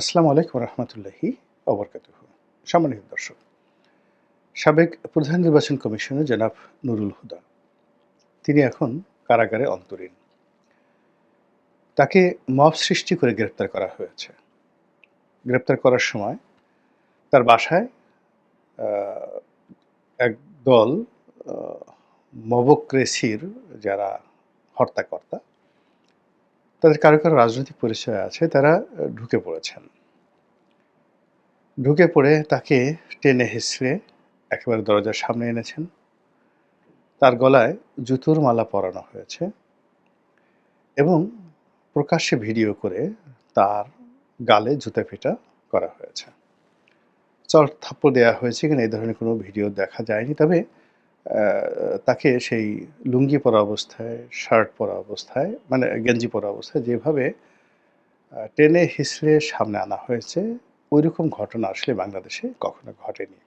আসসালামু আলাইকুম রহমতুল্লাহি অবরকাতুহ সম্মানিত দর্শক, সাবেক প্রধান নির্বাচন কমিশনার জনাব নুরুল হুদা, তিনি এখন কারাগারে অন্তরীণ। তাকে মব সৃষ্টি করে গ্রেপ্তার করা হয়েছে। গ্রেপ্তার করার সময় তার বাসায় এক দল মবক্রেসির যারা হর্তাকর্তা তাদের কারও কারও রাজনৈতিক পরিচয় আছে, তারা ঢুকে পড়েছেন। ঢুকে পড়ে তাকে টেনে হিসড়ে একেবারে দরজার সামনে এনেছেন। তার গলায় জুতোর মালা পরানো হয়েছে এবং প্রকাশ্যে ভিডিও করে তার গালে জুতা পেটা করা হয়েছে। চট থাপ্পড় দেওয়া হয়েছে কিনা এই ধরনের কোনো ভিডিও দেখা যায়নি, তবে তাকে সেই লুঙ্গি পরা অবস্থায়, শার্ট পরা অবস্থায় মানে গেঞ্জি পরা অবস্থায় যেভাবে টেনে হিসড়ে সামনে আনা হয়েছে ওই রকম ঘটনা আসলে বাংলাদেশে কখনো ঘটেনি।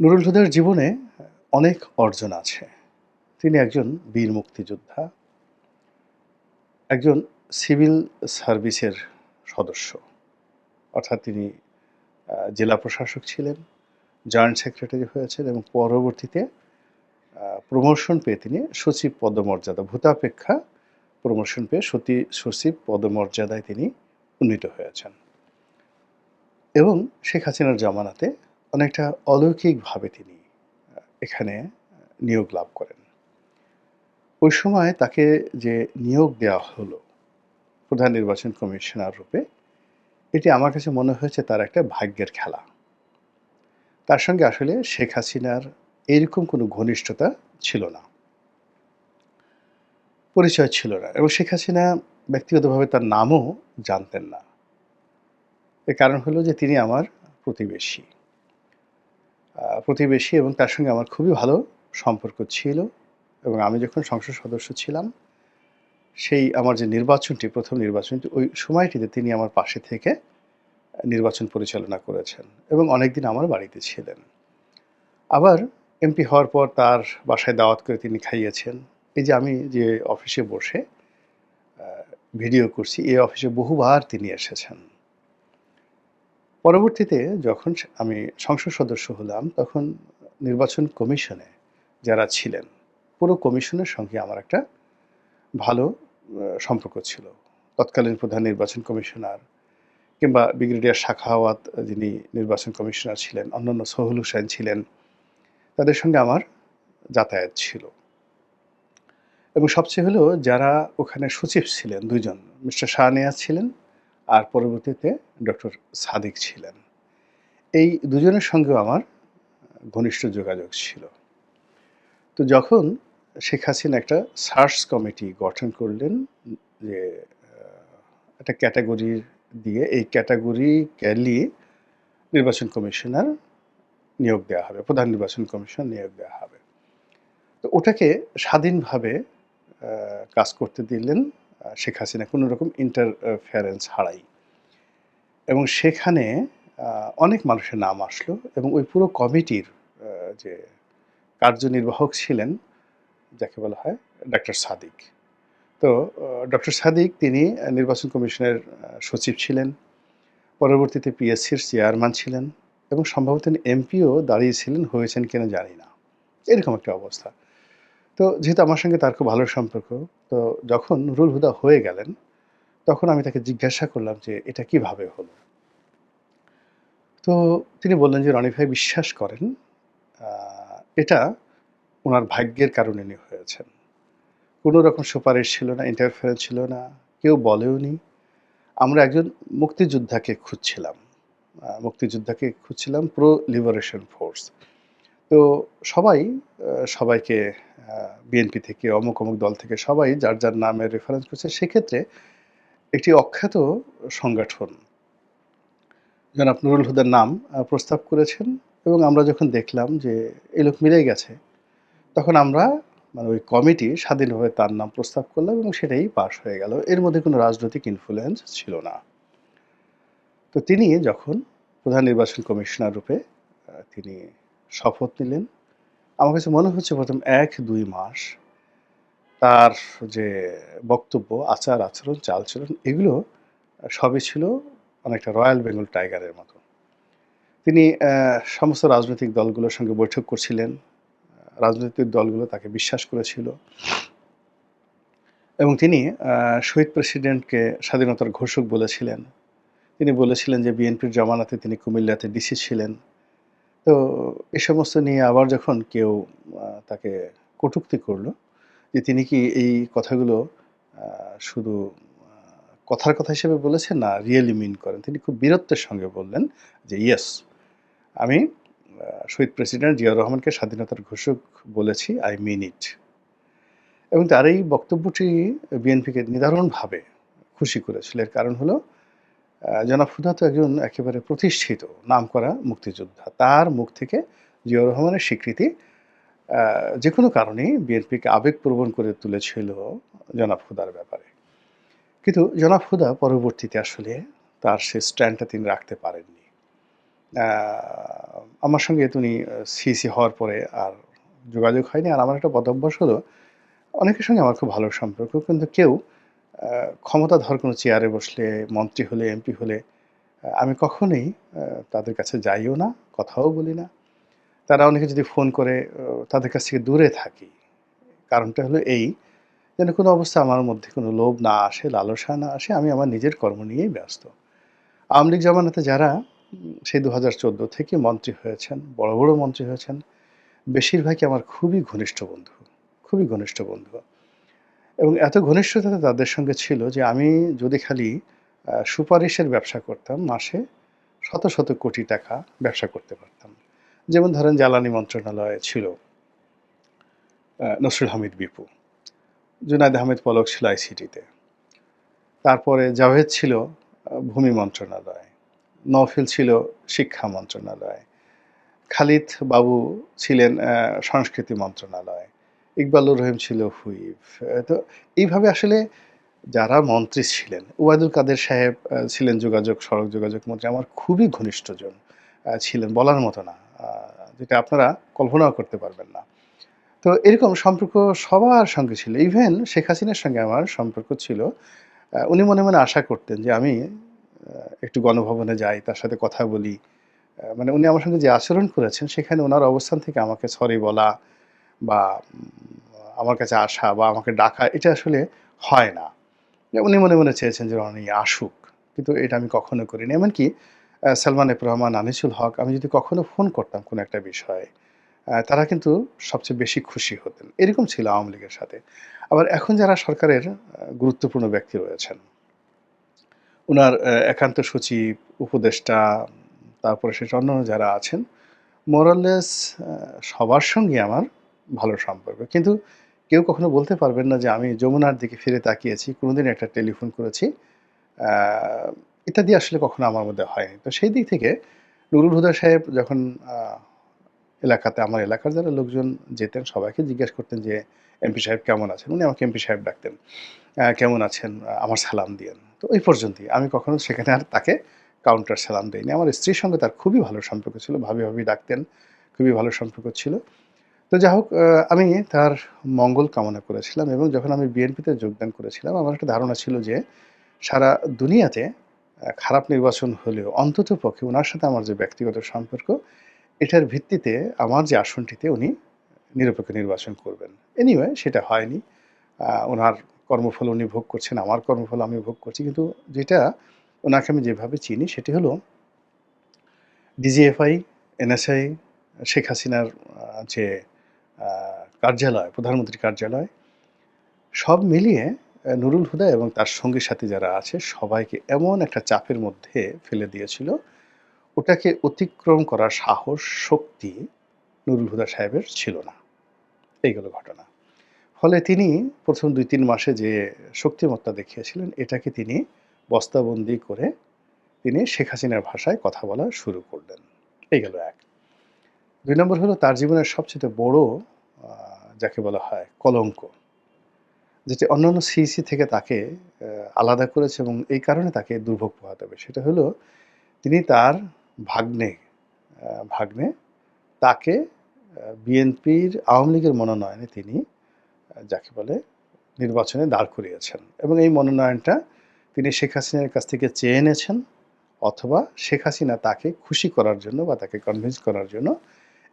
নুরুল হুদার জীবনে অনেক অর্জন আছে। তিনি একজন বীর মুক্তিযোদ্ধা, একজন সিভিল সার্ভিসের সদস্য। অর্থাৎ তিনি জেলা প্রশাসক ছিলেন জয়েন্ট সেক্রেটারি হয়েছেন এবং পরবর্তীতে প্রমোশন পেয়ে তিনি সচিব পদমর্যাদা, ভূতাপেক্ষা প্রমোশন পেয়ে সতী, সচিব পদমর্যাদায় তিনি উন্নীত হয়েছেন। এবং শেখ হাসিনার জামানাতে অনেকটা অলৌকিকভাবে তিনি এখানে নিয়োগ লাভ করেন। ওই সময় তাকে যে নিয়োগ দেওয়া হলো প্রধান নির্বাচন কমিশনার রূপে, এটি আমার কাছে মনে হয়েছে তার একটা ভাগ্যের খেলা। তার সঙ্গে আসলে শেখ হাসিনার এরকম কোনো ঘনিষ্ঠতা ছিল না। পরিচয় ছিল না এবং শেখ হাসিনা ব্যক্তিগতভাবে তার নামও জানতেন না। এর কারণ হলো যে তিনি আমার প্রতিবেশী। প্রতিবেশী এবং তার সঙ্গে আমার খুবই ভালো সম্পর্ক ছিল এবং আমি যখন সংসদ সদস্য ছিলাম, সেই আমার যে নির্বাচনটি, প্রথম নির্বাচনটি, ওই সময়টিতে তিনি আমার পাশে থেকে নির্বাচন পরিচালনা করেছেন এবং অনেকদিন আমার বাড়িতে ছিলেন। আবার এমপি হওয়ার পর তার বাসায় দাওয়াত করে তিনি খাইয়েছেন। এই যে আমি যে অফিসে বসে ভিডিও করছি, এই অফিসে বহুবার তিনি এসেছেন। পরবর্তীতে যখন আমি সংসদ সদস্য হলাম, তখন নির্বাচন কমিশনে যারা ছিলেন, পুরো কমিশনের সঙ্গে আমার একটা ভালো সম্পর্ক ছিল। তৎকালীন প্রধান নির্বাচন কমিশনার কিংবা ব্রিগেডিয়ার শাখাওয়াত যিনি নির্বাচন কমিশনার ছিলেন, অন্যান্য সোহেল হুসেন ছিলেন, তাদের সঙ্গে আমার যাতায়াত ছিল। এবং সবচেয়ে হলো যারা ওখানে সচিব ছিলেন দুইজন, মিস্টার শাহনিয়াজ ছিলেন আর পরবর্তীতে ডক্টর সাদিক ছিলেন। এই দুজনের সঙ্গেও আমার ঘনিষ্ঠ যোগাযোগ ছিল। তো যখন শেখ হাসিনা একটা সার্চ কমিটি গঠন করলেন যে একটা ক্যাটাগরি দিয়ে এই ক্যাটাগরি ক্যালিয়ে নির্বাচন কমিশনার নিয়োগ দেওয়া হবে, প্রধান নির্বাচন কমিশন নিয়োগ দেওয়া হবে। তো ওটাকে স্বাধীনভাবে কাজ করতে দিলেন শেখ হাসিনা। কোনো রকম ইন্টারফারেন্স ছাড়াই এবং সেখানে অনেক মানুষের নাম আসলো এবং ওই পুরো কমিটির যে কার্যনির্বাহক ছিলেন, যাকে বলা হয় ডক্টর সাদিক। তো ডক্টর সাদিক তিনি নির্বাচন কমিশনের সচিব ছিলেন, পরবর্তীতে পিএসসির চেয়ারম্যান ছিলেন এবং সম্ভবত এমপিও দাঁড়িয়েছিলেন হয়েছেন কিনা জানি না। এরকম একটা অবস্থা। তো, যেহেতু আমার সঙ্গে তার খুব ভালো সম্পর্ক, তো যখন নুরুল হুদা হয়ে গেলেন, তখন আমি তাকে জিজ্ঞাসা করলাম যে, এটা কীভাবে হলো? তো তিনি বললেন যে, রনি ভাই বিশ্বাস করেন এটা ওনার ভাগ্যের কারণে হয়েছেন। কোনো রকম সুপারিশ ছিল না ইন্টারফারেন্স ছিল না, কেউ বলেওনি আমরা একজন মুক্তিযোদ্ধাকে খুঁজছিলাম মুক্তিযোদ্ধাকে খুঁজছিলাম প্রো লিবারেশন ফোর্স তো সবাই সবাইকে বিএনপি থেকে, অমুক অমুক দল থেকে সবাই যার যার নামে রেফারেন্স করছে, সেক্ষেত্রে একটি অখ্যাত সংগঠন, জনাব নুরুল হুদার নাম প্রস্তাব করেছেন এবং আমরা যখন দেখলাম যে এই লোক মিলে গেছে, তখন আমরা মানে ওই কমিটি স্বাধীনভাবে তার নাম প্রস্তাব করলাম এবং সেটাই পাশ হয়ে গেল। এর মধ্যে কোনো রাজনৈতিক ইনফ্লুয়েন্স ছিল না। তো তিনি যখন প্রধান নির্বাচন কমিশনার রূপে তিনি শপথ নিলেন, আমার কাছে মনে হচ্ছে প্রথম এক দুই মাস তার যে বক্তব্য, আচার আচরণ, চালচলন, এগুলো সবই ছিল অনেকটা রয়্যাল বেঙ্গল টাইগারের মতো। তিনি সমস্ত রাজনৈতিক দলগুলোর সঙ্গে বৈঠক করছিলেন রাজনৈতিক দলগুলো তাকে বিশ্বাস করেছিল। এবং তিনি শহীদ প্রেসিডেন্টকে স্বাধীনতার ঘোষক বলেছিলেন। তিনি বলেছিলেন যে বিএনপির জমানাতে তিনি কুমিল্লাতে ডিসি ছিলেন। তো এ সমস্ত নিয়ে আবার যখন কেউ তাকে কটূক্তি করল যে তিনি কি এই কথাগুলো শুধু কথার কথা হিসেবে বলেছেন না, রিয়েলি মিন করেন, তিনি খুব বীরত্বের সঙ্গে বললেন যে, ইয়েস, আমি শহীদ প্রেসিডেন্ট জিয়াউর রহমানকে স্বাধীনতার ঘোষক বলেছি আই মিন ইট এবং তার এই বক্তব্যটি বিএনপিকে নিদারুণভাবে খুশি করেছিল। এর কারণ হলো জনাব তো একজন একেবারে প্রতিষ্ঠিত নামকরা মুক্তিযোদ্ধা। তার মুখ থেকে জিয়াউর রহমানের স্বীকৃতি যে কোনো কারণেই বিএনপিকে আবেগপ্রবণ করে তুলেছিল জনাব ব্যাপারে। কিন্তু জনাব পরবর্তীতে আসলে তার সে স্ট্যান্ডটা তিনি রাখতে পারেননি। আমার সঙ্গে তিনি সিসি হওয়ার পরে আর যোগাযোগ হয়নি। আর আমার একটা বদভ্যাস হলো, অনেকের সঙ্গে আমার খুব ভালো সম্পর্ক, কিন্তু কেউ ক্ষমতাধর কোনো চেয়ারে বসলে, মন্ত্রী হলে এমপি হলে আমি কখনোই তাদের কাছে যাইও না, কথাও বলি না। তারা অনেকে যদি ফোন করে তাদের কাছ থেকে দূরে থাকি। কারণটা হলো এই, যেন কোনো অবস্থা আমার মধ্যে কোনো লোভ না আসে, লালসা না আসে, আমি আমার নিজের কর্ম নিয়েই ব্যস্ত। আওয়ামী লীগ জামানাতে যারা সেই দু হাজার চোদ্দ থেকে মন্ত্রী হয়েছেন, বড় বড় মন্ত্রী হয়েছেন। বেশিরভাগই আমার খুবই ঘনিষ্ঠ বন্ধু, খুবই ঘনিষ্ঠ বন্ধু। এবং এত ঘনিষ্ঠতা তাদের সঙ্গে ছিল যে আমি যদি খালি সুপারিশের ব্যবসা করতাম, মাসে শত শত কোটি টাকা ব্যবসা করতে পারতাম। যেমন ধরেন জ্বালানি মন্ত্রণালয়ে ছিল নসরুল হামিদ বিপু, জুনায়দ আহমেদ পলক ছিল আইসিটিতে। তারপরে জাভেদ ছিল ভূমি মন্ত্রণালয়। নওফিল ছিল শিক্ষা মন্ত্রণালয়। খালিদ বাবু ছিলেন সংস্কৃতি মন্ত্রণালয়। ইকবালুর রহিম ছিল আহ, তো এইভাবে আসলে যারা মন্ত্রী ছিলেন ওবায়দুল কাদের সাহেব ছিলেন যোগাযোগ সড়ক যোগাযোগ মন্ত্রী আমার খুবই ঘনিষ্ঠজন ছিলেন বলার মতো না যেটা আপনারা কল্পনাও করতে পারবেন না। তো এরকম সম্পর্ক সবার সঙ্গে ছিল। ইভেন শেখ হাসিনার সঙ্গে আমার সম্পর্ক ছিল। উনি মনে মনে আশা করতেন যে আমি একটু গণভবনে যাই, তার সাথে কথা বলি। মানে উনি আমার সঙ্গে যে আচরণ করেছেন, সেখানে ওনার অবস্থান থেকে আমাকে সরি বলা বা আমার কাছে আসা বা আমাকে ডাকা, এটা আসলে হয় না। উনি মনে মনে চেয়েছেন যে উনি আসুক, কিন্তু এটা আমি কখনো করিনি। এমনকি সালমান এফ রহমান, আনিসুল হক, আমি যদি কখনো ফোন করতাম কোনো একটা বিষয়ে তারা কিন্তু সবচেয়ে বেশি খুশি হতেন। এরকম ছিল আওয়ামী লীগের সাথে। আবার এখন যারা সরকারের গুরুত্বপূর্ণ ব্যক্তি রয়েছেন ওনার একান্ত সচিব, উপদেষ্টা, তারপরে সে অন্য যারা আছেন মোরাললেস সবার সঙ্গে আমার ভালো সম্পর্ক। কিন্তু কেউ কখনো বলতে পারবেন না যে আমি যমুনার দিকে ফিরে তাকিয়েছি, কোনোদিন একটা টেলিফোন করেছি। ইত্যাদি আসলে কখনো আমার মধ্যে হয়নি। তো সেই দিক থেকে নুরুল হুদা সাহেব যখন এলাকাতে, আমার এলাকার যারা লোকজন যেতেন, সবাইকে জিজ্ঞেস করতেন যে, এমপি সাহেব কেমন আছেন? উনি আমাকে এমপি সাহেব ডাকতেন। কেমন আছেন? আমার সালাম দিয়েন। তো ওই পর্যন্তই। আমি কখনো সেখানে আর তাকে কাউন্টার সালাম দিইনি। আমার স্ত্রীর সঙ্গে তার খুবই ভালো সম্পর্ক ছিল, ভাবি ভাবি ডাকতেন, খুবই ভালো সম্পর্ক ছিল। তো যাই হোক আমি তার মঙ্গল কামনা করেছিলাম এবং যখন আমি বিএনপিতে যোগদান করেছিলাম, আমার একটা ধারণা ছিল যে সারা দুনিয়াতে খারাপ নির্বাচন হলেও অন্তত পক্ষে ওনার সাথে আমার যে ব্যক্তিগত সম্পর্ক, এটার ভিত্তিতে আমার যে আসনটিতে উনি নিরপেক্ষ নির্বাচন করবেন। এনিওয়ে সেটা হয়নি। ওনার কর্মফল উনি ভোগ করছেন, আমার কর্মফল আমি ভোগ করছি। কিন্তু যেটা ওনাকে আমি যেভাবে চিনি সেটি হলো ডিজিএফআই, এনএসআই, শেখ হাসিনার যে কার্যালয়, প্রধানমন্ত্রীর কার্যালয়, সব মিলিয়ে নুরুল হুদা এবং তার সঙ্গী সাথে যারা আছে সবাইকে এমন একটা চাপের মধ্যে ফেলে দিয়েছিল। ওটাকে অতিক্রম করার সাহস, শক্তি নুরুল হুদা সাহেবের ছিল না। এইগুলো ঘটনা। ফলে তিনি প্রথম দুই তিন মাসে যে শক্তিমত্তা দেখিয়েছিলেন, এটাকে তিনি বস্তাবন্দি করে তিনি শেখ হাসিনার ভাষায় কথা বলা শুরু করলেন। এই গেল এক। দুই নম্বর হলো তার জীবনের সবচেয়ে বড় যাকে বলা হয় কলঙ্ক, যেটি অন্যান্য সিসি থেকে তাকে আলাদা করেছে এবং এই কারণে তাকে দুর্ভোগ পোহাতে হবে। সেটা হলো তিনি তার ভাগ্নে ভাগ্নে তাকে বিএনপির আওয়ামী লীগের মনোনয়নে তিনি যাকে বলে নির্বাচনে দাঁড় করিয়েছেন এবং এই মনোনয়নটা তিনি শেখ হাসিনার কাছ থেকে চেয়ে এনেছেন অথবা শেখ হাসিনা তাকে খুশি করার জন্য বা তাকে কনভিন্স করার জন্য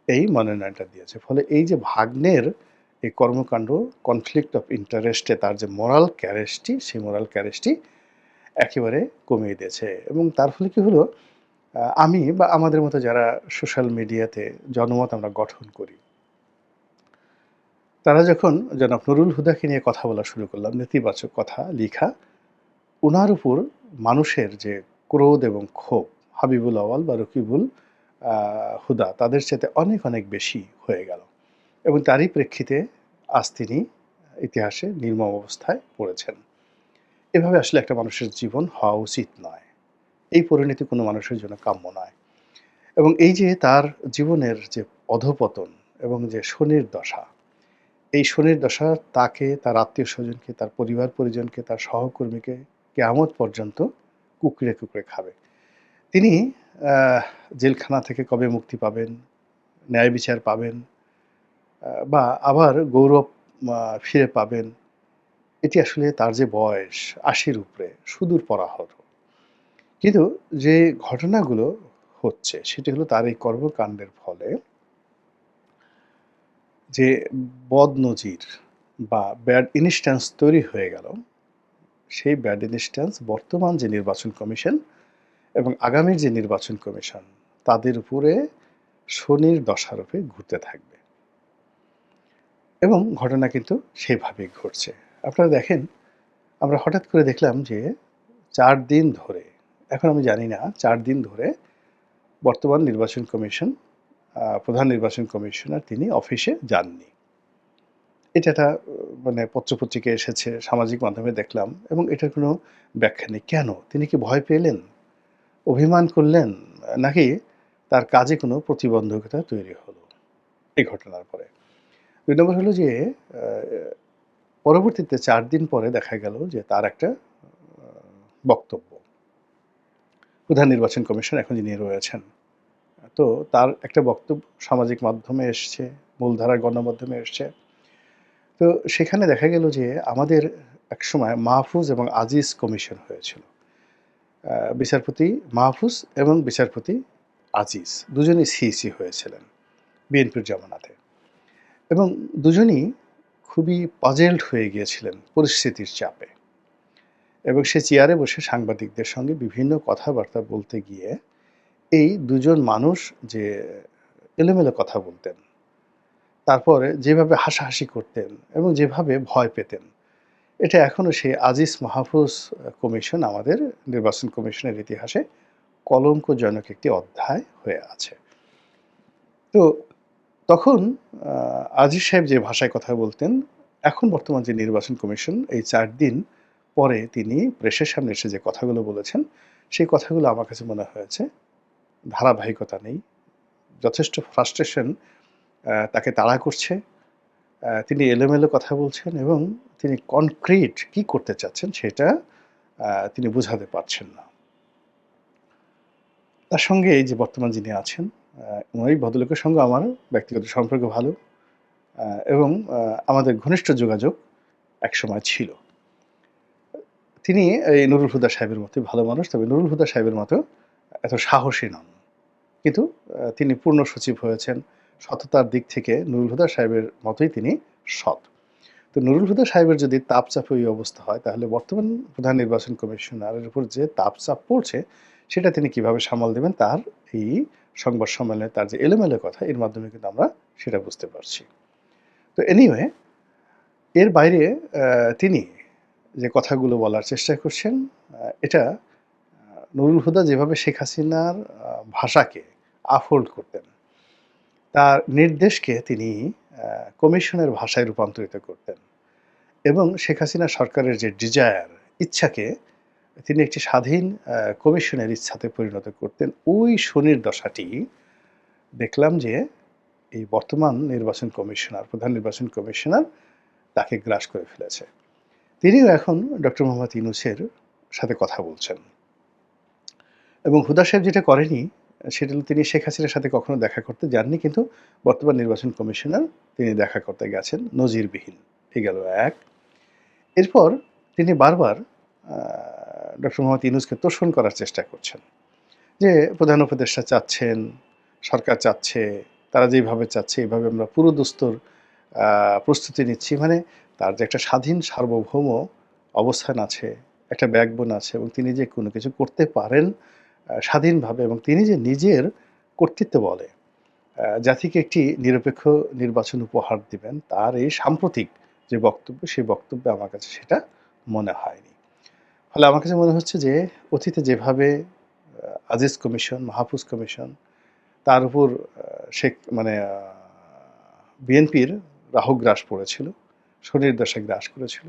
এই মনোনয়নটা দিয়েছে। ফলে এই যে ভাগ্নের এই কর্মকাণ্ড কনফ্লিক্ট অফ ইন্টারেস্টে তার যে মোরাল ক্যারেজটি সেই মোরাল ক্যারেজটি একেবারে কমিয়ে দিয়েছে এবং তার ফলে কি হলো? আমি বা আমাদের মতো যারা সোশ্যাল মিডিয়াতে জনমত আমরা গঠন করি তারা যখন জনাব নুরুল হুদাকে নিয়ে কথা বলা শুরু করলাম, নেতিবাচক কথা লিখা ওনার উপর মানুষের যে ক্রোধ এবং ক্ষোভ, হাবিবুল আওয়াল বা রকিবুল হুদা তাদের সাথে অনেক অনেক বেশি হয়ে গেল এবং তারই প্রেক্ষিতে আজ তিনি ইতিহাসে নির্মম অবস্থায় পড়েছেন। এভাবে আসলে একটা মানুষের জীবন হওয়া উচিত নয়। এই পরিণতি কোনো মানুষের জন্য কাম্য নয়। এবং এই যে তার জীবনের যে অধপতন এবং যে শনির দশা এই শনির দশা তাকে, তার আত্মীয় স্বজনকে, তার পরিবার পরিজনকে, তার সহকর্মীকে কেয়ামত পর্যন্ত কুকড়ে কুকড়ে খাবে। তিনি জেলখানা থেকে কবে মুক্তি পাবেন, ন্যায় বিচার পাবেন বা আবার গৌরব ফিরে পাবেন, এটি আসলে তার যে বয়স, আশির উপরে, সুদূর পরা পরাহত। কিন্তু যে ঘটনাগুলো হচ্ছে, সেটি হলো তার এই কর্মকাণ্ডের ফলে যে বদ নজির বা ব্যাড ইনস্ট্যান্স তৈরি হয়ে গেল, সেই ব্যাড ইনস্ট্যান্স বর্তমান যে নির্বাচন কমিশন এবং আগামীর যে নির্বাচন কমিশন, তাদের উপরে শনির দশারূপে ঘুরতে থাকবে। এবং ঘটনা কিন্তু সেইভাবেই ঘটছে। আপনারা দেখেন, আমরা হঠাৎ করে দেখলাম যে চার দিন ধরে, এখন আমি জানি না, চার দিন ধরে বর্তমান নির্বাচন কমিশন প্রধান নির্বাচন কমিশনার তিনি অফিসে যাননি। এটা একটা মানে পত্রপত্রিকায় এসেছে, সামাজিক মাধ্যমে দেখলাম, এবং এটার কোনো ব্যাখ্যা নেই। কেন? তিনি কি ভয় পেলেন? অভিমান করলেন? নাকি তার কাজে কোনো প্রতিবন্ধকতা তৈরি হলো? এই ঘটনার পরে। দুই নম্বর হলো যে পরবর্তীতে চার দিন পরে দেখা গেল যে তার একটা বক্তব্য। প্রধান নির্বাচন কমিশন এখন যিনি রয়েছেন তো তার একটা বক্তব্য সামাজিক মাধ্যমে এসছে, মূলধারার গণমাধ্যমে এসছে। তো সেখানে দেখা গেল যে আমাদের একসময় মাহফুজ এবং আজিজ কমিশন হয়েছিল। বিচারপতি মাহফুজ এবং বিচারপতি আজিজ দুজনই সিইসি হয়েছিলেন বিএনপির জামানাতে। এবং দুজনই খুবই পাজেল্ড হয়ে গিয়েছিলেন পরিস্থিতির চাপে। এবং সে চেয়ারে বসে সাংবাদিকদের সঙ্গে বিভিন্ন কথাবার্তা বলতে গিয়ে এই দুজন মানুষ যে এলোমেলো কথা বলতেন, তারপরে যেভাবে হাসাহাসি করতেন এবং যেভাবে ভয় পেতেন, এটা এখনও সেই আজিজ মাহফুজ কমিশন, আমাদের নির্বাচন কমিশনের ইতিহাসে কলঙ্কজনক একটি অধ্যায় হয়ে আছে। তো তখন আজিজ সাহেব যে ভাষায় কথা বলতেন, এখন বর্তমান যে নির্বাচন কমিশন, এই চার দিন পরে তিনি প্রেসের সামনে এসে যে কথাগুলো বলেছেন, সেই কথাগুলো আমার কাছে মনে হয়েছে ধারাবাহিকতা নেই। যথেষ্ট ফ্রাস্ট্রেশন তাকে তাড়া করছে। তিনি এলোমেলো কথা বলছেন এবং তিনি কনক্রিট কি করতে চাচ্ছেন সেটা তিনি বোঝাতে পারছেন না। তার সঙ্গে এই যে বর্তমান যিনি আছেন ওই ভদ্রলোকের সঙ্গে আমার ব্যক্তিগত সম্পর্ক ভালো এবং আমাদের ঘনিষ্ঠ যোগাযোগ একসময় ছিল। তিনি এই নুরুল হুদা সাহেবের মতো ভালো মানুষ, তবে নুরুল হুদা সাহেবের মতো এত সাহসী নন। কিন্তু তিনি পূর্ণ সচিব হয়েছেন। সততার দিক থেকে নুরুল হুদা সাহেবের মতোই তিনি সৎ। তো নুরুল হুদা সাহেবের যদি তাপচাপে ওই অবস্থা হয়, তাহলে বর্তমান প্রধান নির্বাচন কমিশনারের উপর যে তাপচাপ পড়ছে, সেটা তিনি কীভাবে সামাল দেবেন, তার এই সংবাদ সম্মেলনে তার যে এলোমেলো কথা, এর মাধ্যমে কিন্তু আমরা সেটা বুঝতে পারছি। তো এনিওয়ে এর বাইরে তিনি যে কথাগুলো বলার চেষ্টা করছেন এটা নুরুল হুদা যেভাবে শেখ হাসিনার ভাষাকে আফোল্ড করতেন, তার নির্দেশকে তিনি কমিশনের ভাষায় রূপান্তরিত করতেন এবং শেখ হাসিনা সরকারের যে ডিজায়ার ইচ্ছাকে তিনি একটি স্বাধীন কমিশনের ইচ্ছাতে পরিণত করতেন। ওই শনির দশাটি দেখলাম যে এই বর্তমান নির্বাচন কমিশনার, প্রধান নির্বাচন কমিশনার তাকে গ্রাস করে ফেলেছে। তিনিও এখন ডক্টর মোহাম্মদ ইউনুসের সাথে কথা বলছেন। এবং হুদা সাহেব যেটা করেনি, সেটা তিনি শেখ হাসিনার সাথে কখনো দেখা করতে যাননি, কিন্তু বর্তমান নির্বাচন কমিশনার তিনি দেখা করতে গেছেন, নজিরবিহীন। এই গেল এক। এরপর তিনি বারবার ডক্টর মোহাম্মদ ইউনুসকে তোষণ করার চেষ্টা করছেন, যে প্রধান উপদেষ্টা চাচ্ছেন, সরকার চাচ্ছে, তারা যেইভাবে চাচ্ছে এইভাবে আমরা পুরো দুস্তর প্রস্তুতি নিচ্ছি। মানে তার যে একটা স্বাধীন সার্বভৌম অবস্থান আছে, একটা ব্যাকবোন আছে এবং তিনি যে কোনো কিছু করতে পারেন স্বাধীনভাবে এবং তিনি যে নিজের কর্তৃত্ব বলে জাতিকে একটি নিরপেক্ষ নির্বাচন উপহার দিবেন, তার এই সাম্প্রতিক যে বক্তব্য, সেই বক্তব্যে আমার কাছে সেটা মনে হয়নি। ফলে আমার কাছে মনে হচ্ছে যে, অতীতে যেভাবে আজিজ কমিশন, মাহফুজ কমিশন, তার উপর শেখ মানে বিএনপির রাহু গ্রাস পড়েছিল শনির দশা গ্রাস করেছিল,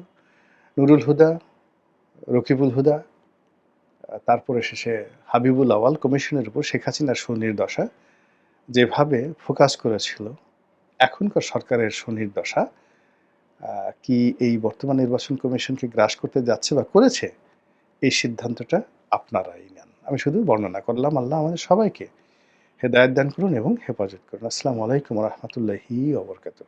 নুরুল হুদা, রকিবুল হুদা তারপরে শেষে হাবিবুল আওয়াল কমিশনের উপর শেখ হাসিনার সুনির্দশা যেভাবে ফোকাস করেছিল এখনকার সরকারের শনির দশা আহ, কি এই বর্তমান নির্বাচন কমিশনকে গ্রাস করতে যাচ্ছে বা করেছে এই সিদ্ধান্তটা আপনারাই নেন। আমি শুধু বর্ণনা করলাম আল্লাহ আমাদের সবাইকে হেদায়ত দান করুন এবং হেফাজত করুন। আসসালামু আলাইকুম রহমতুল্লাহি ওবরকাতুহ